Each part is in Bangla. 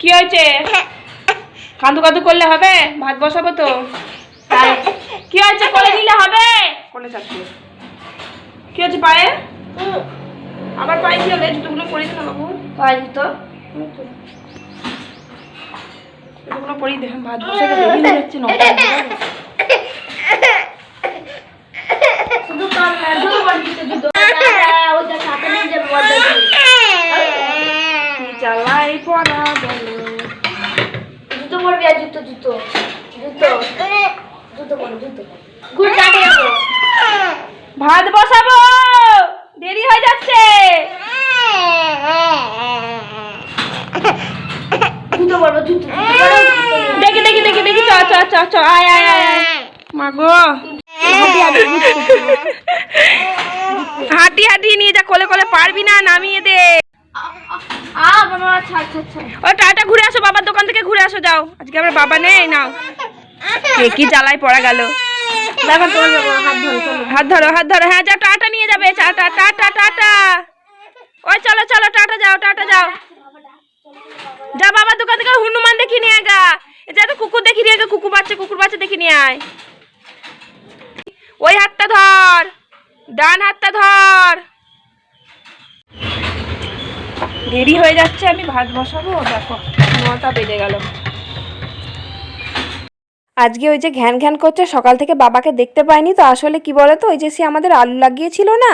কি হয়েছে? কাঁদু কাঁদু করলে হবে? ভাত বসাবো তো? তাই। কি হয়েছে? করে নিলে হবে? কোনে চাচ্ছে কি হয়েছে পায়ে? আবার পায়ে কি হলে? জুতোগুলো পরিয়ে দে না বাবু পাই তো। জুতোগুলো পরিয়ে দেখেন ভাত বসাতে দেরি হয়ে যাচ্ছে নটা শুধু তো দুটো ওইটা সাথে নিয়ে যাবে বলতে কি জ্বালাই পড়া বলো জুতো পরবি আর জুতো জুতো জুতো জুতো পরো জুতো গুড কাটে যাব ভাত বসাবো দেরি হয়ে যাচ্ছে জুতো পরবো জুতো জুতো পরো, জুতো নিয়ে। দেখি দেখি দেখি দেখি চ চ চ চ আয় আয় আয় আয়। মা গো হাঁটি হাঁটি নিয়ে যা কোলে কোলে পারবি না নামিয়ে দে আ বাবা ছাড় ছাড় ছাড় ও টাটা ঘুরে আসো বাবার দোকান যাও আজকে আমার বাবা নেই নাও। এ কি জ্বালায় পড়া গেল। হাত ধরে হাত ধরো হ্যাঁ যাও টাটা নিয়ে যাবে টাটা টাটা টাটা ওই চলো চলো টাটা যাও টাটা যাও। যা বাবার দোকান থেকে হনুমান দেখি নিয়ে গা। এটা তো কুকুর দেখি নিয়ে গা কুকুর বাচ্চা কুকুর বাচ্চা দেখি নিয়ে আয়। ওই হাতটা ধর ডান হাতটা ধর। দেরি হয়ে যাচ্ছে আমি ভাত বসাবো দেখো নটা বেজে গেল। আজকে ওই যে ঘ্যান ঘ্যান করছে, সকাল থেকে বাবাকে দেখতে পাইনি তো, আসলে কি বলে তো ওই যে সে আমাদের আলু লাগিয়েছিল না,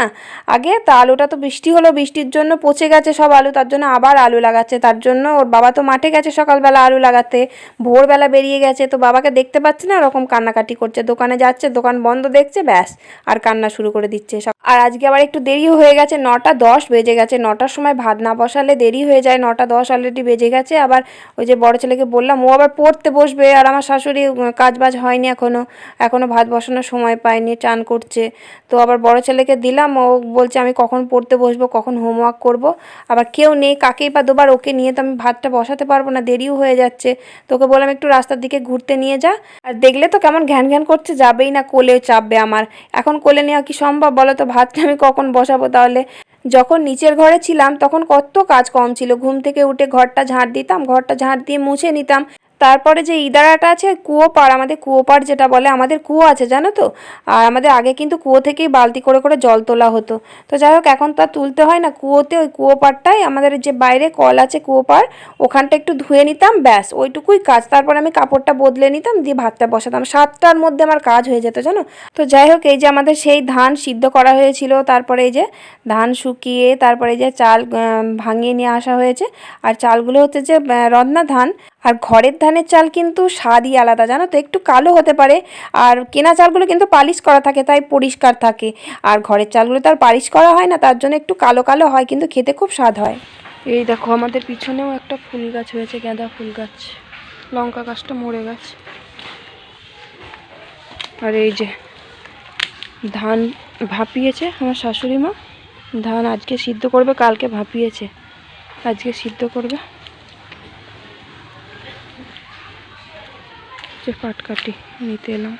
আগে তা আলুটা তো বৃষ্টি হলো, বৃষ্টির জন্য পচে গেছে সব আলু, তার জন্য আবার আলু লাগাচ্ছে, তার জন্য ওর বাবা তো মাঠে গেছে সকালবেলা আলু লাগাতে, ভোরবেলা বেরিয়ে গেছে, তো বাবাকে দেখতে পাচ্ছে না, ওরকম কান্নাকাটি করছে, দোকানে যাচ্ছে, দোকান বন্ধ দেখছে, ব্যাস, আর কান্না শুরু করে দিচ্ছে সব। আর আজকে আবার একটু দেরি হয়ে গেছে, নটা দশ বেজে গেছে, নটার সময় ভাত না বসালে দেরি হয়ে যায়, নটা দশ অলরেডি বেজে গেছে, আবার ওই যে বড় ছেলেকে বললাম, ও আবার পড়তে বসবে, আর আমার শাশুড়ি কাজ বাজ হয়নি এখনও। এখনও ভাত বসানোর সময় পায়নি চান করছে। তো আবার বড় ছেলেকে দিলাম, ও বলছে আমি কখন পড়তে বসবো, কখন হোমওয়ার্ক করব। আবার কেউ নেই, কাকেই বা দুবার ওকে নিয়ে তো আমি ভাতটা বসাতে পারব না, দেরিও হয়ে যাচ্ছে। তোকে বললাম একটু রাস্তার দিকে ঘুরতে নিয়ে যা। আর দেখলে তো কেমন ঘ্যান ঘ্যান করছে, যাবেই না কোলে চাপবে আমার। এখন কোলে নেওয়া কি সম্ভব বলো তো, ভাতটা আমি কখন বসাবো তাহলে? যখন নিচের ঘরে ছিলাম, তখন কত কাজ কম ছিল। ঘুম থেকে উঠে ঘরটা ঝাঁট দিতাম, ঘরটা ঝাঁট দিয়ে মুছে নিতাম। তারপরে যে ইদারাটা আছে, কুয়ো পাড়, আমাদের কুয়ো পাড় যেটা বলে, আমাদের কুয়ো আছে, জানো তো? আর আমাদের আগে কিন্তু কুয়ো থেকেই বালতি করে করে জল তোলা হতো। তো যাই হোক, এখন তো তুলতে হয় না। কুয়োতে ওই কুয়ো পাড়টাই আমাদের যে বাইরে কল আছে কুয়ো পাড়, ওখানটা একটু ধুয়ে নিতাম, ব্যাস, ওইটুকুই কাজ। তারপর আমি কাপড়টা বদলে নিতাম, দিয়ে ভাতটা বসাতাম। সাতটার মধ্যে আমার কাজ হয়ে যেত, জানো? তো যাই হোক, এই যে আমাদের সেই ধান সিদ্ধ করা হয়েছিল, তারপরে এই যে ধান শুকিয়ে, তারপরে এই যে চাল ভাঙিয়ে নিয়ে আসা হয়েছে। আর চালগুলো হচ্ছে যে রত্না ধান আর ঘরের ধানের চাল কিন্তু স্বাদই আলাদা, জানো তো? একটু কালো হতে পারে আর কেনা চালগুলো কিন্তু পালিশ করা থাকে, তাই পরিষ্কার থাকে। আর ঘরের চালগুলো তো আর পালিশ করা হয় না, তার জন্য একটু কালো কালো হয়, কিন্তু খেতে খুব স্বাদ হয়। এই দেখো, আমাদের পিছনেও একটা ফুল গাছ হয়েছে, গাঁদা ফুল গাছ। লঙ্কা গাছটা মরে গেছে। আর এই যে ধান ভাপিয়েছে আমার শাশুড়ি মা। ধান আজকে সিদ্ধ করবে, কালকে ভাপিয়েছে। আজকে সিদ্ধ করবে। যে পাটকাটি নিতে এলাম।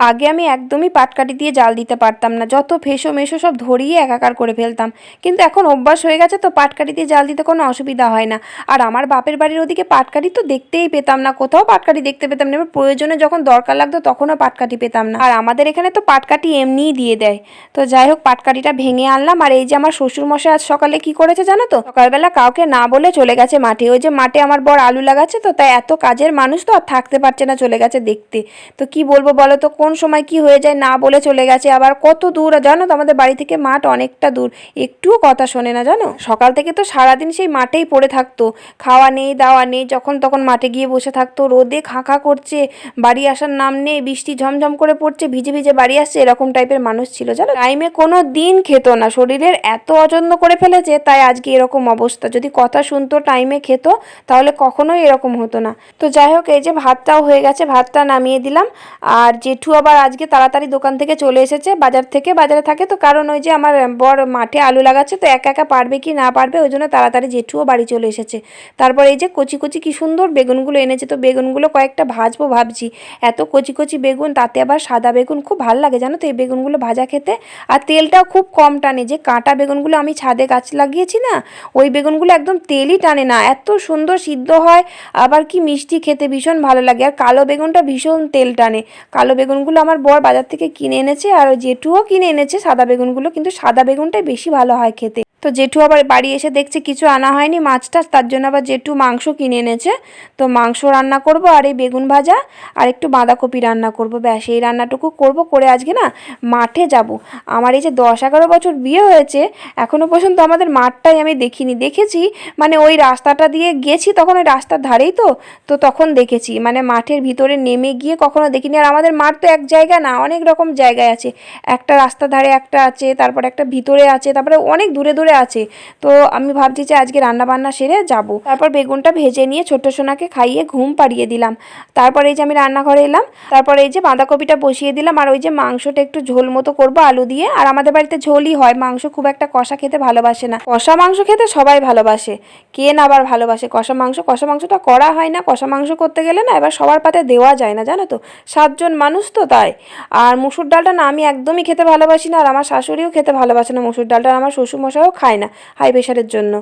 আগে আমি একদমই পাটকাঠি দিয়ে জাল দিতে পারতাম না। যত ফেসো মেশো সব ধরিয়ে একাকার করে ফেলতাম। কিন্তু এখন অভ্যাস হয়ে গেছে তো পাটকাঠি দিয়ে জাল দিতে কোনো অসুবিধা হয় না। আর আমার বাপের বাড়ির ওদিকে পাটকাঠি তো দেখতেই পেতাম না। কোথাও পাটকাঠি দেখতে পেতাম না। এবার প্রয়োজনে যখন দরকার লাগতো তখনও পাটকাঠি পেতাম না। আর আমাদের এখানে তো পাটকাঠি এমনিই দিয়ে দেয়। তো যাই হোক, পাটকাঠিটা ভেঙে আনলাম। আর এই যে আমার শ্বশুর মশাই আজ সকালে কি করেছে জানো তো? সকালবেলা কাউকে না বলে চলে গেছে মাঠে। ওই যে মাঠে আমার বর আলু লাগাচ্ছে তো, তাই এত কাজের মানুষ তো আর থাকতে পারছে না চলে গেছে দেখতে। তো কি বলব বলো তো, কোন সময় কি হয়ে যায় না বলে চলে গেছে, আবার কত দূর জানো তো আমাদের বাড়ি থেকে মাঠ অনেকটা দূর। একটুও কথা শোনে না, জানো? সকাল থেকে তো সারাদিন সেই মাঠেই পড়ে থাকতো। খাওয়া নেই, দাওয়া নেই, যখন তখন মাঠে গিয়ে বসে থাকতো। রোদে খাঁখা করছে, বাড়ি আসার নাম নেই, বৃষ্টি ঝমঝম করে পড়ছে, ভিজে ভিজে বাড়ি আসছে, এরকম টাইপের মানুষ ছিল, জানো? টাইমে কোনো দিন খেত না, শরীরের এত অযত্ন করে ফেলেছে, তাই আজকে এরকম অবস্থা। যদি কথা শুনতো, টাইমে খেত, তাহলে কখনোই এরকম হতো না। তো যাই হোক, এই যে ভাতটাও হয়ে গেছে, ভাতটা নামিয়ে দিলাম। আর জেঠু আবার আজকে তাড়াতাড়ি দোকান থেকে চলে এসেছে, বাজার থেকে, বাজারে থাকে তো, কারণ ওই যে আমার বর মাঠে আলু লাগাচ্ছে, তো একা একা পারবে কি না পারবে, ওই জন্য তাড়াতাড়ি জেঠুও বাড়ি চলে এসেছে। তারপর এই যে কচি কচি কি সুন্দর বেগুনগুলো এনেছে, তো বেগুনগুলো কয়েকটা ভাজবো ভাবছি। এত কচি কচি বেগুন, তাতে আবার সাদা বেগুন খুব ভালো লাগে, জানো তো, এই বেগুনগুলো ভাজা খেতে। আর তেলটাও খুব কম টানে, যে কাঁটা বেগুনগুলো আমি ছাদে গাছ লাগিয়েছি না, ওই বেগুনগুলো একদম তেলই টানে না, এত সুন্দর সিদ্ধ হয়, আবার কি মিষ্টি খেতে ভীষণ ভালো লাগে, আর কালো বেগুনটা ভীষণ তেল টানে, কালো বেগুনগুলো আমার বর বাজার থেকে কিনে এনেছে আর ওই জেঠুও কিনে এনেছে সাদা বেগুনগুলো, কিন্তু সাদা বেগুনটাই বেশি ভালো হয় খেতে। তো জেঠু আবার বাড়ি এসে দেখছে কিছু আনা হয়নি মাছ টাছ, তার জন্য আবার জেঠু মাংস কিনে এনেছে। তো মাংস রান্না করব আর এই বেগুন ভাজা আর একটু বাঁধাকপি রান্না করব। ব্যাস, এই রান্নাটুকু করব, করে আজকে না মাঠে যাব। আমার এই যে দশ এগারো বছর বিয়ে হয়েছে এখনও পর্যন্ত আমাদের মাঠটাই আমি দেখিনি। দেখেছি মানে ওই রাস্তাটা দিয়ে গেছি তখন ওই রাস্তার ধারেই তো তো তখন দেখেছি। মানে মাঠের ভিতরে নেমে গিয়ে কখনো দেখিনি। আর আমাদের মাঠ তো এক জায়গা না, অনেক রকম জায়গায় আছে। একটা রাস্তার ধারে একটা আছে, তারপর একটা ভিতরে আছে, তারপরে অনেক দূরে দূরে আছে। তো আমি ভাবছি যে আজকে রান্না বান্না সেরে যাব। তারপর বেগুনটা ভেজে নিয়ে ছোট্ট সোনাকে খাইয়ে ঘুম পাড়িয়ে দিলাম। তারপর এই যে আমি রান্নাঘরে এলাম, তারপর এই যে বাঁধাকপিটা বসিয়ে দিলাম আর ওই যে মাংসটা একটু ঝোল মতো করব আলু দিয়ে। আর আমাদের বাড়িতে ঝোলই হয়, মাংস খুব একটা কষা খেতে ভালোবাসে না। কষা মাংস খেতে সবাই ভালোবাসে, কে না আবার ভালোবাসে? কষা মাংস, কষা মাংসটা করা হয় না, কষা মাংস করতে গেলে না এবার সবার পাতে দেওয়া যায় না, জানো তো? সাতজন মানুষ তো তাই। আর মুসুর ডালটা না আমি একদমই খেতে ভালোবাসি না, আর আমার শাশুড়িও খেতে ভালোবাসে না মুসুর ডালটা আমার শ্বশুরমশাইও খায় না হাই প্রেশারের জন্য।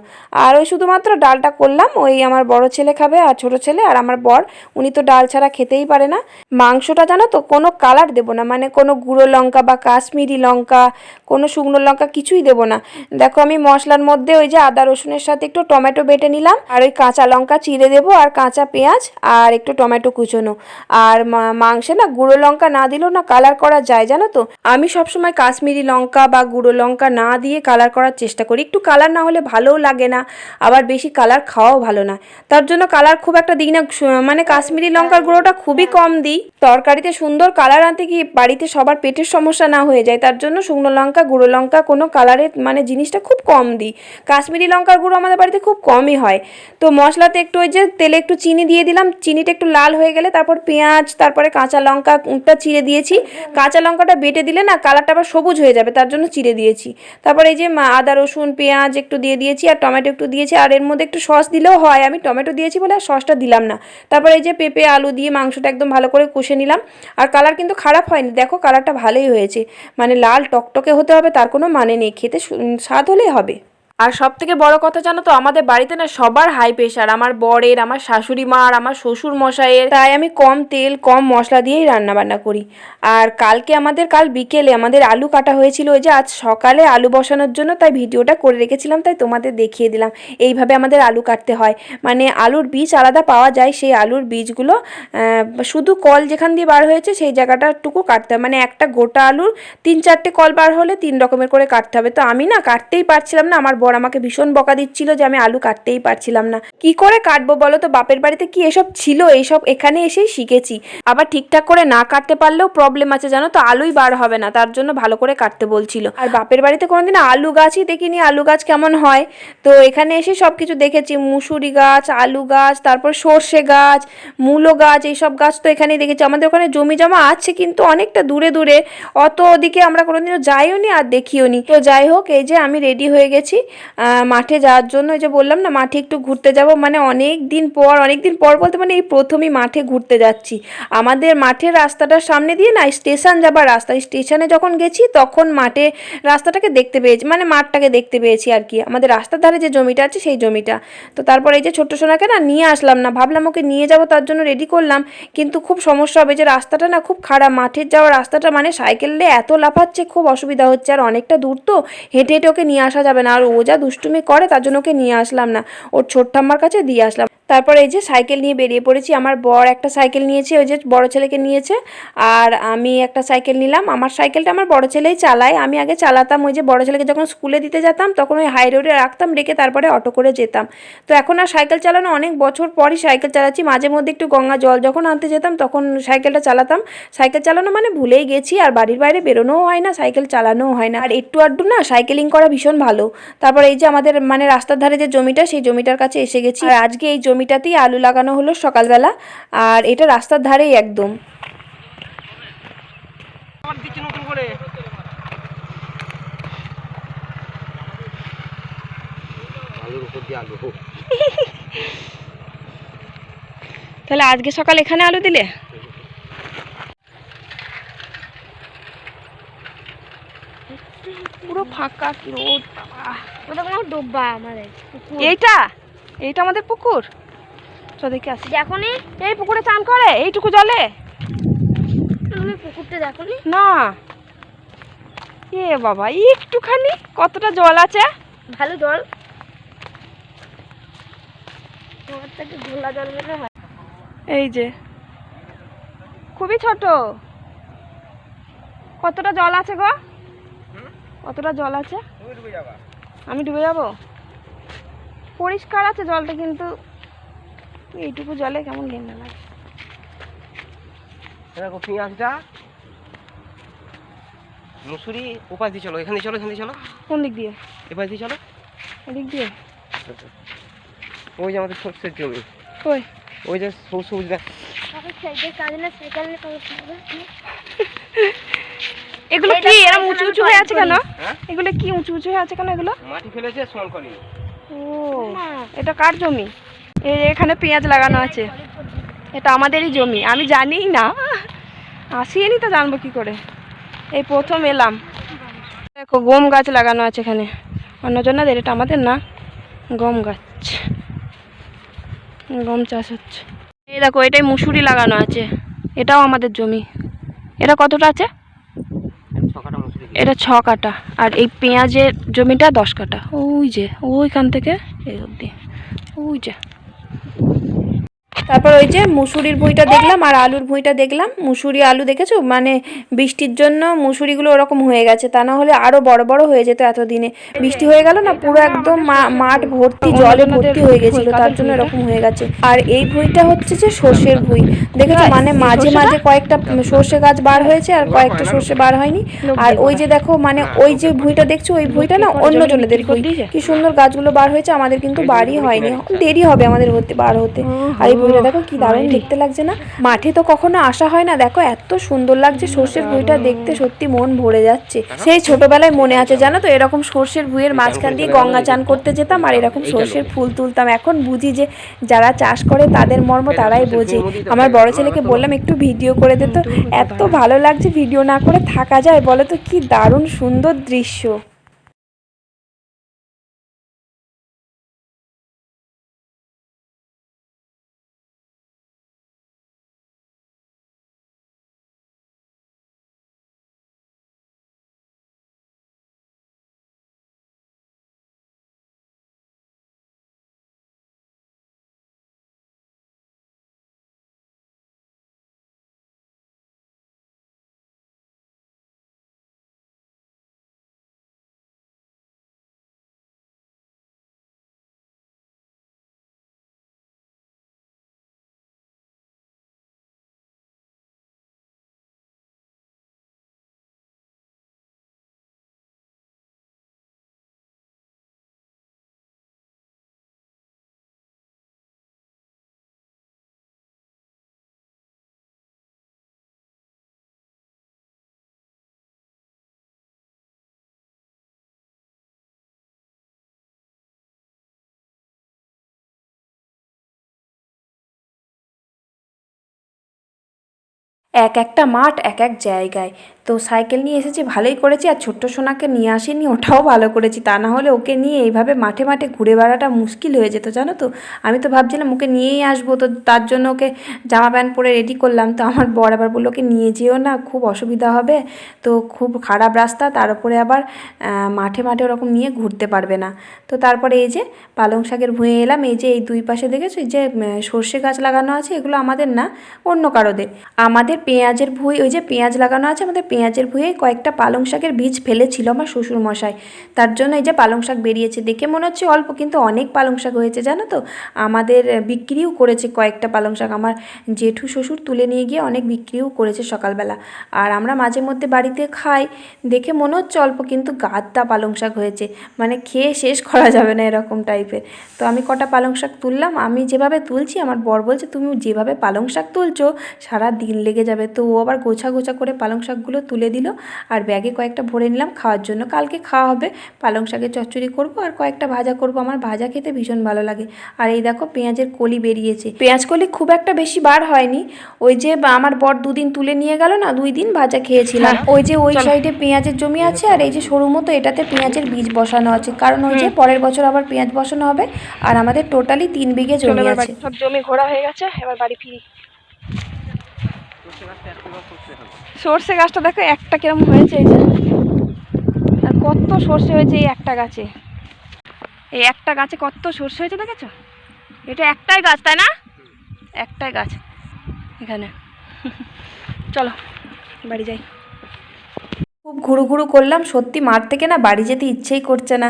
আর ওই শুধুমাত্র ডালটা করলাম, ওই আমার বড় ছেলে খাবে আর ছোট ছেলে আর আমার বর, উনি তো ডাল ছাড়া খেতেই পারে না। মাংসটা জানো তো, কোনো কালার দেবো না মানে কোনো গুঁড়ো লঙ্কা বা কাশ্মীরি লঙ্কা, কোনো শুকনো লঙ্কা কিছুই দেবো না। দেখো আমি মশলার মধ্যে ওই যে আদা রসুনের সাথে একটু টমেটো বেটে নিলাম, আর ওই কাঁচা লঙ্কা চিড়ে দেবো আর কাঁচা পেঁয়াজ আর একটু টমেটো কুচোনো। আর মাংসে না গুঁড়ো লঙ্কা না দিলেও না কালার করা যায়, জানো তো? আমি সবসময় কাশ্মীরি লঙ্কা বা গুঁড়ো লঙ্কা না দিয়ে কালার করার চেষ্টা করি। একটু কালার না হলে ভালোও লাগে না, আবার বেশি কালার খাওয়াও ভালো না। তার জন্য কালার খুব একটা দিই না মানে কাশ্মীরি লঙ্কার গুঁড়োটা খুবই কম দিই। তরকারিতে সুন্দর কালার আনতে কি বাড়িতে সবার পেটের সমস্যা না হয়ে যায়, তার জন্য শুকনো লঙ্কা, গুঁড়ো লঙ্কা কোনো কালারের মানে জিনিসটা খুব কম দিই। কাশ্মীরি লঙ্কার গুঁড়ো আমাদের বাড়িতে খুব কমই হয়। তো মশলাতে একটু ওই যে তেলে একটু চিনি দিয়ে দিলাম, চিনিটা একটু লাল হয়ে গেলে তারপর পেঁয়াজ, তারপরে কাঁচা লঙ্কাটা চিড়ে দিয়েছি। কাঁচা লঙ্কাটা বেটে দিলে না কালারটা আবার সবুজ হয়ে যাবে, তার জন্য চিড়ে দিয়েছি। তারপর এই যে আদা, রসুন পেঁয়াজ একটু দিয়ে দিয়েছি আর টমেটো একটু দিয়েছি। আর এর মধ্যে একটু সস দিলেও হয়। আমি টমেটো দিয়েছি বলে আর সসটা দিলাম না। তারপর এই যে পেঁপে, আলু দিয়ে মাংসটা একদম ভালো করে কষে নিলাম। আর কালার কিন্তু খারাপ হয়নি। দেখো কালারটা ভালোই হয়েছে। মানে লাল টকটকে হতে হবে, তার কোনো মানে নেই। খেতে স্বাদ হলেই হবে। আর সব থেকে বড় কথা জানো তো, আমাদের বাড়িতে না সবার হাই প্রেশার আমার বরের, আমার শাশুড়ি মা আর আমার শ্বশুর মশাইয়ের। তাই আমি কম তেল, কম মশলা দিয়েই রান্না বান্না করি। আর কালকে আমাদের, কাল বিকেলে আমাদের আলু কাটা হয়েছিল ওই যে, আজ সকালে আলু বসানোর জন্য, তাই ভিডিওটা করে রেখেছিলাম, তাই তোমাদের দেখিয়ে দিলাম। এইভাবে আমাদের আলু কাটতে হয়। মানে আলুর বীজ আলাদা পাওয়া যায়, সেই আলুর বীজগুলো শুধু কল যেখান দিয়ে বার হয়েছে, সেই জায়গাটাটুকু কাটতে হয়। মানে একটা গোটা আলুর তিন চারটে কল বার হলে তিন রকমের করে কাটতে হবে। তো আমি না কাটতেই পারছিলাম না, আমার বর আমাকে ভীষণ বকা দিচ্ছিল যে আমি আলু কাটতেই পারছিলাম না। কি করে কাটবো বলো তো? বাপের বাড়িতে কি এসব ছিল? এইসব এখানে এসেই শিখেছি। আবার ঠিকঠাক করে না কাটতে পারলেও প্রবলেম আছে, জানো তো? আলুই বার হবে না, তার জন্য ভালো করে কাটতে বলছিল। আর বাপের বাড়িতে কোনোদিন আলু গাছই দেখিনি, আলু গাছ কেমন হয়? তো এখানে এসে সব কিছু দেখেছি, মুসুরি গাছ, আলু গাছ, তারপর সর্ষে গাছ, মূলো গাছ, এইসব গাছ তো এখানেই দেখেছি। আমাদের ওখানে জমি জমা আছে কিন্তু অনেকটা দূরে দূরে, অত ওদিকে আমরা কোনোদিনও যাইও নি আর দেখিও নি তো যাই হোক, এই যে আমি রেডি হয়ে গেছি। মাঠে যাওয়ার জন্য এই যে বললাম না, মাঠে একটু ঘুরতে যাব। মানে অনেক দিন পর, অনেক দিন পর বলতে মানে এই প্রথমই মাঠে ঘুরতে যাচ্ছি। আমাদের মাঠের রাস্তাটার সামনে দিয়ে না, স্টেশন যাবার রাস্তা। স্টেশনে যখন গেছি, তখন মাঠে রাস্তাটাকে দেখতে পেয়েছি মানে মাঠটাকে দেখতে পেয়েছি আর কি। আমাদের রাস্তার ধারে যে জমিটা আছে, সেই জমিটা। তো তারপর এই যে ছোট্ট সোনাকে না নিয়ে আসলাম না, ভাবলাম ওকে নিয়ে যাব, তার জন্য রেডি করলাম। কিন্তু খুব সমস্যা হবে যে রাস্তাটা না খুব খারাপ। মাঠের যাওয়ার রাস্তাটা মানে সাইকেলে এত লাফাচ্ছে, খুব অসুবিধা হচ্ছে। আর অনেকটা দূর তো, হেঁটে হেঁটে ওকে নিয়ে আসা যাবে না। আর ও যা দুষ্টুমি করে তার জন্য ওকে নিয়ে আসলাম না। ওর ছোট্ট আমার কাছে দিয়ে আসলাম। তারপর এই যে সাইকেল নিয়ে বেরিয়ে পড়েছি, আমার বর একটা সাইকেল নিয়েছে, ওই যে বড় ছেলেকে নিয়েছে, আর আমি একটা সাইকেল নিলাম। আমার সাইকেলটা আমার বড় ছেলেই চালায়। আমি আগে চালাতাম, ওই যে বড় ছেলেকে যখন স্কুলে দিতে যেতাম, তখন ওই হাই রোডে রাখতাম রেখে তারপরে অটো করে যেতাম। তো এখন আর সাইকেল চালানো অনেক বছর পরই সাইকেল চালাচ্ছি। মাঝে মধ্যে একটু গঙ্গা জল যখন আনতে যেতাম, তখন সাইকেলটা চালাতাম। সাইকেল চালানো মানে ভুলেই গেছি, আর বাড়ির বাইরে বেরোনোও হয় না, সাইকেল চালানোও হয় না। আর একটু আড্ডু না সাইকেলিং করা ভীষণ ভালো। তারপর এই যে আমাদের মানে রাস্তার ধারে যে জমিটা, সেই জমিটার কাছে এসে গেছি। আর আজকে এই জমিটাতেই আলু লাগানো হলো সকালবেলা আর এটা রাস্তার ধারেই একদম। তাহলে আজকে সকাল এখানে আলু দিলে? পুরো ফাঁকা কি রোদ বাবা। ওটা কোনো ডোবা আমাদের এইটা? এইটা আমাদের পুকুর? তো দেখে আসি। দেখো এই পুকুরে চান করে? এইটুকু জলে? তুমি পুকুরটা দেখো না। এ বাবা একটুখানি। কতটা জল আছে? ভালো জল। তোমার থেকে ঘোলা জল হয়। এই যে। খুবই ছোট। কতটা জল আছে গো? কতটা জল আছে? আমি ডুবে যাব? পরিষ্কার আছে জলটা কিন্তু এইটুকু জলে কেমন ঘেন্না লাগে? দেখো পেঁয়াজটা মুসুরি ওপাশ দিয়ে চলো এখানে চলো এখানে চলো। কোন দিক দিয়ে? এপাশ দিয়ে চলো। এদিক দিয়ে? ওই যে আমাদের সর্ষের জমি। কই? ওই যে সবুজ দেখ এগুলো কি এরম উঁচু উঁচু হয়ে আছে কেন? হ্যাঁ? এগুলো কি উঁচু উঁচু হয়ে আছে কেন এগুলো? মাটি ফেলেছে সমান করি। ও এটা কার জমি? এই এখানে পেঁয়াজ লাগানো আছে। এটা আমাদেরই জমি আমি জানিই না। আসিনি তো জানব কি করে। এই প্রথম এলাম। দেখো গম গাছ লাগানো আছে এখানে। অন্যজনাদের এটা আমাদের না? গম গাছ। গম চাষ হচ্ছে। এই দেখো এটাই মুসুরি লাগানো আছে। এটাও আমাদের জমি। এটা কতটা আছে? এটা ছ কাটা আর এই পেঁয়াজের জমিটা দশ কাটা। ওই যে ওইখান থেকে এই অবধি। ওই যে। তারপর ওই যে মুসুরির ভুঁইটা দেখলাম আর আলুর ভুঁইটা দেখলাম। মুসুরি আলু দেখেছ? মানে বৃষ্টির জন্য মুসুরিগুলো ওরকম হয়ে গেছে। তা না হলে আরও বড় বড় হয়ে যেত এতদিনে। বৃষ্টি হয়ে গেল না, পুরো একদম মাঠ ভর্তি, জলে ভর্তি হয়ে গেছিল। তার জন্য এরকম হয়ে গেছে। আর এই ভুঁইটা হচ্ছে যে সর্ষের ভুঁই। দেখেছ? মানে মাঝে মাঝে কয়েকটা সর্ষে গাছ বার হয়েছে আর কয়েকটা সর্ষে বার হয়নি। আর ওই যে দেখো মানে ওই যে ভুঁইটা দেখছ? ওই ভুঁইটা না অন্য জনেদের ভুঁই। কি সুন্দর গাছগুলো বার হয়েছে। আমাদের কিন্তু বাড়ি হয়নি। দেরি হবে আমাদের হতে, বার হতে। আর এই ভুঁইটা দেখো কি দারুণ দেখতে লাগছে না? মাঠে তো কখনো আসা হয় না। দেখো এত সুন্দর লাগছে সর্ষের ভুঁইটা দেখতে সত্যি মন ভরে যাচ্ছে। সেই ছোটবেলায় মনে আছে জানো তো এরকম সর্ষের ভুঁইয়ের মাঝখান দিয়ে গঙ্গা চান করতে যেতাম আর এরকম সর্ষের ফুল তুলতাম। এখন বুঝি যে যারা চাষ করে তাদের মর্ম তারাই বোঝে। আমার বড় ছেলেকে বললাম একটু ভিডিও করে দে তো। এত ভালো লাগছে ভিডিও না করে থাকা যায়। বলো তো কি দারুণ সুন্দর দৃশ্য। এক একটা মাঠ এক এক জায়গায়। তো সাইকেল নিয়ে এসেছি, ভালোই করেছি। আর ছোট্ট সোনাকে নিয়ে আসিনি, ওটাও ভালো করেছি। তা না হলে ওকে নিয়ে এইভাবে মাঠে মাঠে ঘুরে বেড়াটা মুশকিল হয়ে যেত, জানো তো? আমি তো ভাবছিলাম ওকে নিয়েই আসব, তো তার জন্য ওকে জামা প্যান্ট পরে রেডি করলাম। তো আমার বর আবার বলল, ওকে নিয়ে যেও না, খুব অসুবিধা হবে। তো খুব খারাপ রাস্তা, তার উপরে আবার মাঠে মাঠে ওরকম নিয়ে ঘুরতে পারবে না। তো তারপরে এই যে পালং শাকের ভুঁয়ে এলাম, এই যে এই দুই পাশে দেখেছ? যে সর্ষে গাছ লাগানো আছে, এগুলো আমাদের না, অন্য কারোদের। আমাদের পেঁয়াজের ভুঁই, ওই যে পেঁয়াজ লাগানো আছে, আমাদের পেঁয়াজের ভুঁয়ে কয়েকটা পালং শাকের বীজ ফেলেছিল আমার শ্বশুর মশাই তার জন্য এই যে পালং শাক বেরিয়েছে, দেখে মনে হচ্ছে অল্প কিন্তু অনেক পালং শাক হয়েছে, জানো তো? আমাদের বিক্রিও করেছে কয়েকটা পালং শাক। আমার জেঠু শ্বশুর তুলে নিয়ে গিয়ে অনেক বিক্রিও করেছে সকালবেলা। আর আমরা মাঝে মধ্যে বাড়িতে খাই, দেখে মনে হচ্ছে অল্প কিন্তু গাদ্দা পালং শাক হয়েছে। মানে খেয়ে শেষ করা যাবে না এরকম টাইপের। তো আমি কটা পালং শাক তুললাম, আমি যেভাবে তুলছি, আমার বর বলছে, তুমি যেভাবে পালং শাক তুলছো, সারা দিন লেগে যাবে। তো ও আবার গোছা গোছা করে পালং শাকগুলো তুলে দিল। আর ব্যাগে কয়েকটা ভরে নিলাম খাওয়ার জন্য। কালকে খাওয়া হবে পালং শাকের চচ্চড়ি করব আর কয়েকটা ভাজা করব। আমার ভাজা খেতে ভীষণ ভালো লাগে। আর এই দেখো পেঁয়াজের কলি বেরিয়েছে। পেঁয়াজ কলি খুব একটা বেশি বার হয়নি। ওই যে আমার বর দুদিন তুলে নিয়ে গেল না দুই দিন ভাজা খেয়েছিলাম। ওই যে ওই সাইডে পেঁয়াজের জমি আছে আর এই যে সরু মতো এটাতে পেঁয়াজের বীজ বসানো আছে। কারণ ওই যে পরের বছর আবার পেঁয়াজ বসানো হবে আর আমাদের টোটালি তিন বিঘে জমি আছে। সব জমি ঘোরা হয়ে গেছে এবার বাড়ি ফিরি। সর্ষে গাছটা দেখো, একটা কিরম হয়েছে এই যে। আর কত সর্ষে হয়েছে এই একটা গাছে। এই একটা গাছে কত সর্ষে হয়েছে দেখেছ? এটা একটাই গাছ, তাই না? একটাই গাছ, এখানে। চলো, বাড়ি যাই। খুব ঘুরু ঘুরু করলাম, সত্যি মাঠ থেকে না বাড়ি যেতে ইচ্ছেই করছে না।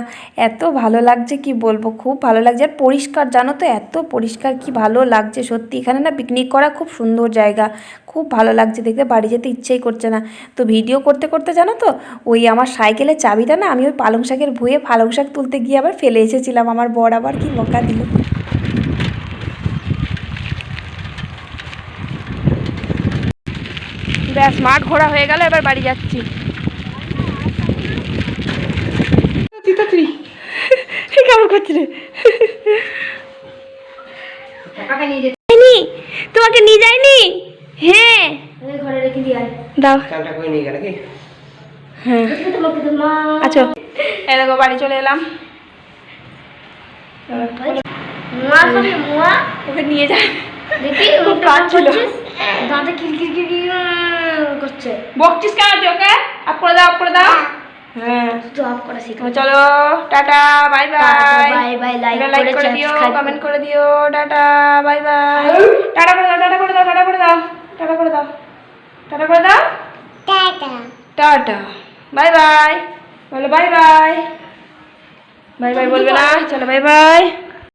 এত ভালো লাগছে, কি বলব? খুব ভালো লাগছে। আর পরিষ্কার, জানো তো, এত পরিষ্কার, কি ভালো লাগছে সত্যি। এখানে না পিকনিক করা খুব সুন্দর জায়গা। খুব ভালো লাগছে দেখতে, বাড়ি যেতে ইচ্ছেই করছে না। তো ভিডিও করতে করতে, জানো তো, ওই আমার সাইকেলের চাবিটা না, আমি ওই পালং শাকের ভুয়ে পালং শাক তুলতে গিয়ে আবার ফেলে এসেছিলাম। আমার বর আবার কি বকা দিল। ব্যাস, মাঠ ঘোরা হয়ে গেল, এবার বাড়ি যাচ্ছি কেমন করছি রে। তোমাকে নিয়ে যায়নি হ্যাঁ। ঘরে রেখে দিয়ে দাও। চালটা করে নিয়ে গেল কি? হ্যাঁ। আচ্ছা। এই দেখো বাড়ি চলে এলাম। মুয়া খাবি মুয়া ওকে নিয়ে যায়? দাঁতে কিরকির করছে। বকছিস কেন ওকে? আপ করে দাও আপ করে দাও। হ্যাঁ। তো করা শিখা চলো tata bye bye bye bye like করে দিও কমেন্ট করে দিও টাটা বাই বাই টাটা করে দাও টাটা করে দাও টাটা করে দাও টাটা করে দাও টাটা করে দাও। টাটা। টাটা বাই বাই বলো বাই বাই বাই বাই বলবে না চলো বাই বাই